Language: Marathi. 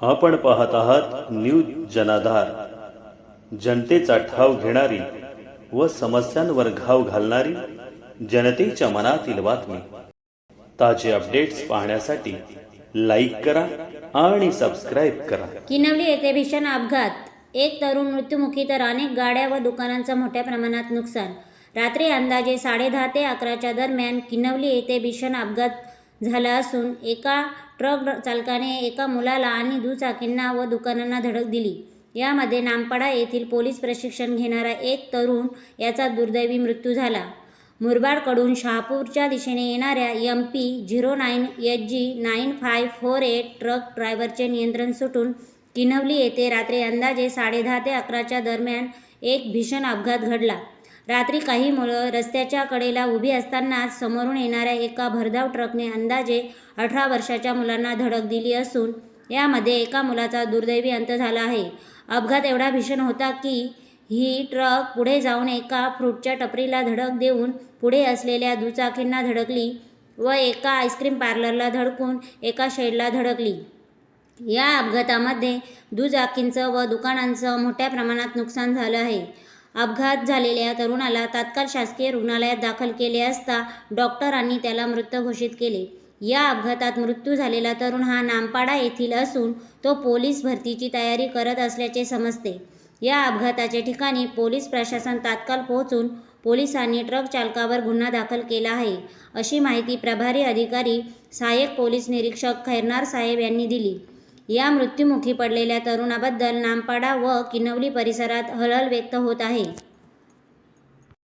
आपण पाहत आहात न्यूज जनाधार. जनतेचा ठाव घेणारी व समस्यांवर घाव घालणारी जनतेच्या मनातील बातमी. ताजे अपडेट्स पाहण्यासाठी लाईक करा आणि सबस्क्राईब करा. किनवली येथे भीषण अपघात. एक तरुण मृत्युमुखी तर अनेक गाड्या व दुकानांचं मोठ्या प्रमाणात नुकसान. रात्री अंदाजे साडेदहा ते अकराच्या दरम्यान किनवली येथे भीषण अपघात झाला असून एका ट्रक चालकाने एका मुलाला आणि दुचाकींना व दुकानांना धडक दिली. यामध्ये नामपाडा येथील पोलीस प्रशिक्षण घेणारा एक तरुण याचा दुर्दैवी मृत्यू झाला. मुरबाडकडून शहापूरच्या दिशेने येणाऱ्या M P zero nine H G nine five four eight truck ड्रायव्हरचे नियंत्रण सुटून किनवली येथे रात्री अंदाजे साडेदहा ते अकराच्या दरम्यान एक भीषण अपघात घडला. रात्री काही मुलं रस्त्याच्या कडेला उभी असतानाच समोरून येणाऱ्या एका भरधाव ट्रकने अंदाजे अठरा वर्षाच्या मुलांना धडक दिली असून यामध्ये एका मुलाचा दुर्दैवी अंत झाला आहे. अपघात एवढा भीषण होता की ही ट्रक पुढे जाऊन एका फ्रूटच्या टपरीला धडक देऊन पुढे असलेल्या दुचाकींना धडकली व एका आईस्क्रीम पार्लरला धडकून एका शेडला धडकली. या अपघातामध्ये दुचाकींचं व दुकानांचं मोठ्या प्रमाणात नुकसान झालं आहे. अपघात झालेल्या तरुणाला तात्काळ शासकीय रुग्णालयात दाखल केले असता डॉक्टरांनी त्याला मृत घोषित केले. या अपघातात मृत्यू झालेला तरुण हा नामपाडा येथील असून तो पोलीस भरतीची तयारी करत असल्याचे समजते. या अपघाताच्या ठिकाणी पोलीस प्रशासन तात्काळ पोहोचून पोलिसांनी ट्रक चालकावर गुन्हा दाखल केला आहे अशी माहिती प्रभारी अधिकारी सहाय्यक पोलीस निरीक्षक खैरनार साहेब यांनी दिली. या मृत्युमुखी पडलेल्या तरुणाबद्दल नामपाडा व किनवली परिसरात हळहळ व्यक्त होत आहे.